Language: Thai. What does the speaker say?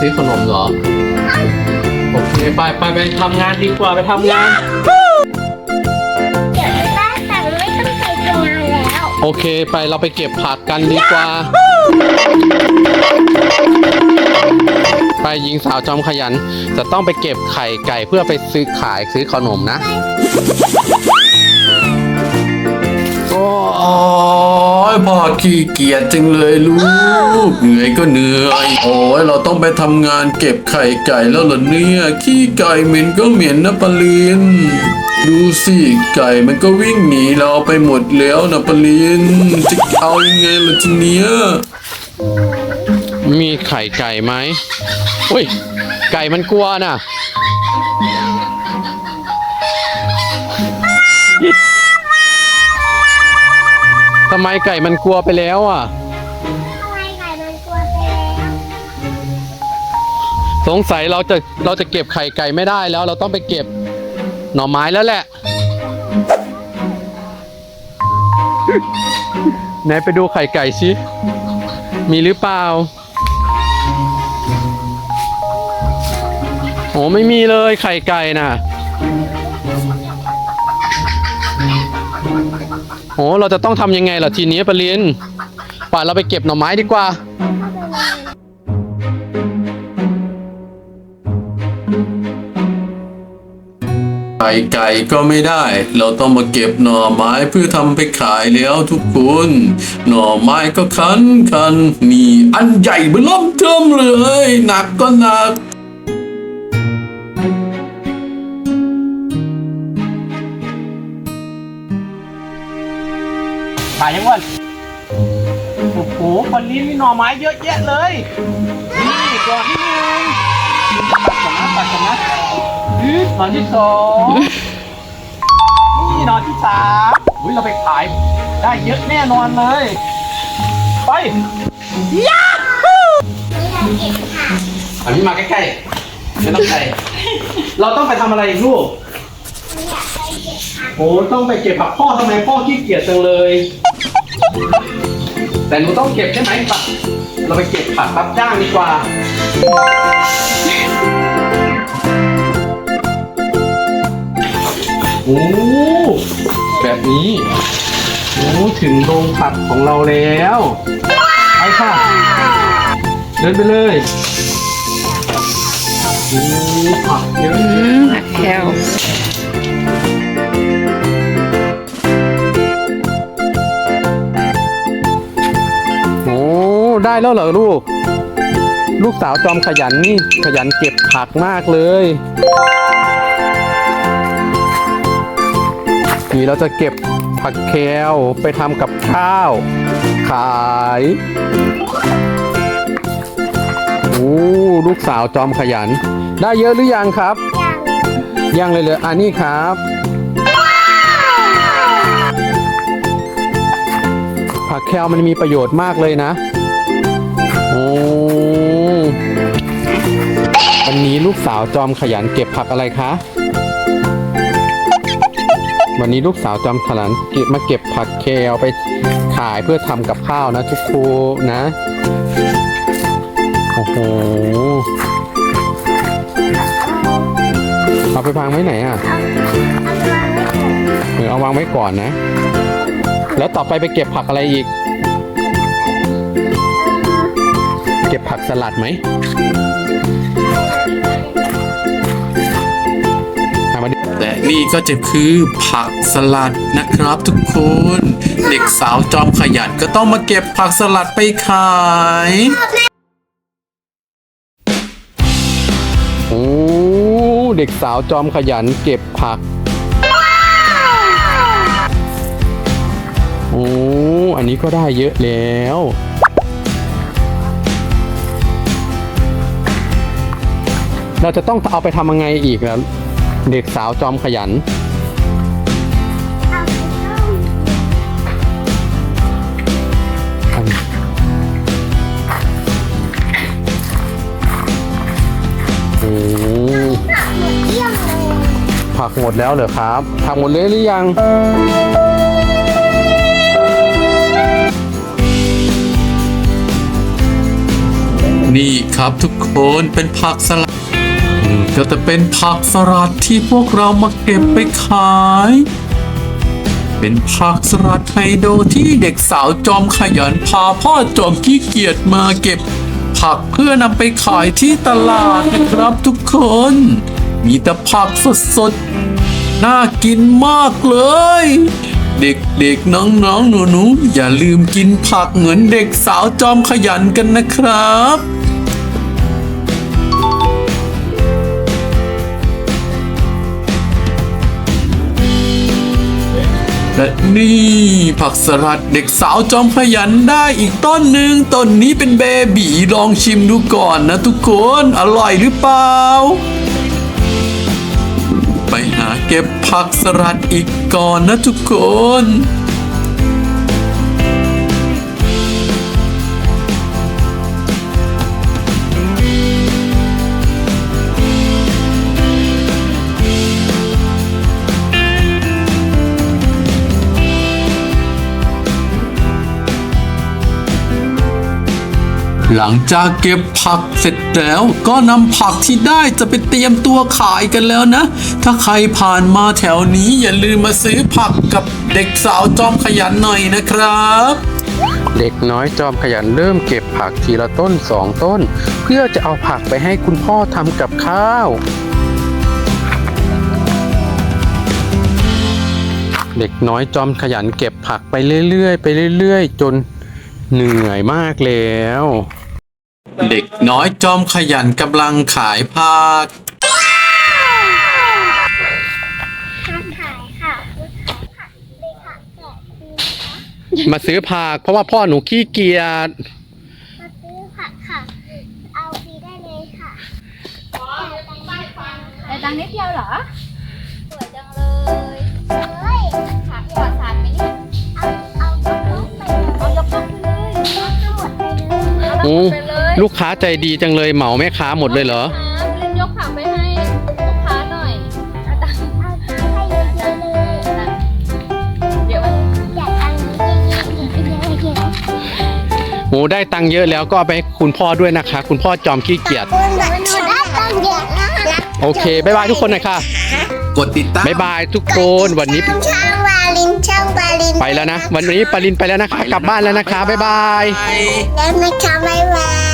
ซื้อขนมเหรอ โอเคไปไปไปทำงานดีกว่าไปทำงาน เดี๋ยวได้แต่ไม่ต้องไปทำงานแล้วโอเคไปเราไปเก็บผักกันดีกว่า ไปหญิงสาวจอมขยัน จะต้องไปเก็บไข่ไก่เพื่อไปซื้อขายซื้อขนมนะโอ้ยพ่อขี้เกียจจังเลยลูก เหนื่อยก็เหนื่อย โอ้ยเราต้องไปทำงานเก็บไข่ไก่แล้วเหรอเนี่ย ขี้ไก่เหม็นก็เหม็นนะปลินดูสิไก่มันก็วิ่งหนีเราไปหมดแล้วนะปลินจะเอายังไงล่ะทีเนี้ยมีไข่ไก่ไหมอุ้ย ไก่มันกลัวน่ะ ทำไมไก่มันกลัวไปแล้วอะ ทำไมไก่มันกลัวไปแล้วสงสัยเราจะเราจะเก็บไข่ไก่ไม่ได้แล้ว เราต้องไปเก็บหน่อไม้แล้วแหละ ไหนไปดูไข่ไก่สิ มีหรือเปล่า โอ้ไม่มีเลยไข่ไก่น่ะ โอ้เราจะต้องทำยังไงล่ะทีนี้ปะลินป่าเราไปเก็บหน่อไม้ดีกว่าไข่ไก่ก็ไม่ได้ เราต้องมาเก็บหน่อไม้เพื่อทำไปขายแล้วทุกคน หน่อไม้ก็คันคันนี่อันใหญ่เบล่อมเทิมเลย หนักก็หนัก ขายยังวันโอ้โหคนนี้มีหน่อไม้เยอะแยะเลย นี่ก่อนที่หนึ่งปัดกันนะปัดกันนะอือหน่อที่สองนี่หน่อที่สามอุ้ยเราไปขายได้เยอะแน่นอนเลย ไปไม่อยากเก็บค่ะอันนี้มาใกล้ๆไม่ต้องไกลเราต้องไปทำอะไรอีกลูกไม่อยากไปเก็บค่ะโอ้ต้องไปเก็บผักพ่อทำไมพ่อขี้เกียจจังเลย แต่หนูต้องเก็บใช่ไหมปะเราไปเก็บผักรับจ้างดีกว่า โอ้ แบบนี้ โอ้ ถึงโรงผักของเราแล้ว ไปค่ะ เดินไปเลยโอ้ผักเยอะ ผักแคล ได้แล้วเหรอลูก ลูกสาวจอมขยันนี่ขยันเก็บผักมากเลยนี่เราจะเก็บผักแคลไปทำกับข้าว ขายโอ้ลูกสาวจอมขยัน ได้เยอะหรือยังครับ ยังเลยเลยอันนี้ครับผักแคลมันมีประโยชน์มากเลยนะ ลูกสาวจอมขยันเก็บผักอะไรคะ วันนี้ลูกสาวจอมขยันเก็บมาเก็บผักแคลไปขายเพื่อทำกับข้าวนะทุกคนนะ โอ้โห เอาไปวางไว้ไหนอะ เออเอาวางไว้ก่อนนะ แล้วต่อไปไปเก็บผักอะไรอีก เก็บผักสลัดไหม และนี่ก็จะคือผักสลัดนะครับทุกคน เด็กสาวจอมขยันก็ต้องมาเก็บผักสลัดไปขายโอ้เด็กสาวจอมขยันเก็บผักโอ้อันนี้ก็ได้เยอะแล้วเราจะต้องเอาไปทำยังไงอีกล่ะ เด็กสาวจอมขยันอาไปต้โอ้ผักหมดแล้วเหรอครับ ผักหมดเลยหรือยัง นี่ครับทุกคนเป็นผักสลัด ก็จะเป็นผักสลัดที่พวกเรามาเก็บไปขาย เป็นผักสลัดไฮโดรที่เด็กสาวจอมขยันพาพ่อจอมขี้เกียจมาเก็บ ผักเพื่อนำไปขายที่ตลาดนะครับทุกคน มีแต่ผักสดๆ น่ากินมากเลย เด็กๆน้องๆหนูๆอย่าลืมกินผักเหมือนเด็กสาวจอมขยันกันนะครับ และนี่ผักสลัดเด็กสาวจอมขยันได้อีกต้นหนึ่งต้นนี้เป็นเบบีลองชิมดูก่อนนะทุกคนอร่อยหรือเปล่า ไปหาเก็บผักสลัดอีกก่อนนะทุกคน หลังจากเก็บผักเสร็จแล้วก็นำผักที่ได้จะไปเตรียมตัวขายกันแล้วนะ ถ้าใครผ่านมาแถวนี้อย่าลืมมาซื้อผักกับเด็กสาวจอมขยันหน่อยนะครับ เด็กน้อยจอมขยันเริ่มเก็บผักทีละต้นสองต้น เพื่อจะเอาผักไปให้คุณพ่อทำกับข้าว เด็กน้อยจอมขยันเก็บผักไปเรื่อยๆไปเรื่อย ๆ จนเหนื่อยมากแล้ว เด็กน้อยจอมขยันกำลังขายผักค้าขายค่ะขายผักเลยค่ะแจกฟรีนะคะมาซื้อผักเพราะว่าพ่อหนูขี้เกียจมาซื้อผักค่ะ เอาฟรีได้เลยค่ะจ่ายตังค์นิดเดียวค่ะแต่ดังนิดเดียวเหรอ สวยจังเลยเฮ้ยผักปลอดสารไหมเนี่ยเอาเอายกยกไปเลยเอายกยกไปเลยเอาทั้งหมดไปเลยเอาโอ้ไปเลยลูกค้าใจดีจังเลยเหมาแม่ค้าหมดเลยเหรอครับเล่นยกผักไปให้ลูกค้าหน่อยเอาตังค์เอาตังค์ให้เยอะๆเลยเดี๋ยวอยากตังค์เยอะๆเยอะๆโอ้ได้ตังค์เยอะแล้วก็เอาไปให้คุณพ่อด้วยนะคะ คุณพ่อจอมขี้เกียจคุณแบบหนูได้ตังค์เยอะนะคะโอเคบ๊ายบายทุกคนหน่อยค่ะกดติดตาม บ๊ายบายทุกคนวันนี้ ช่างวาลินช่างวาลินไปแล้วนะ วันนี้ปารินไปแล้วนะคะ กลับบ้านแล้วนะคะ บ๊ายบาย แล้วนะคะบ๊ายบาย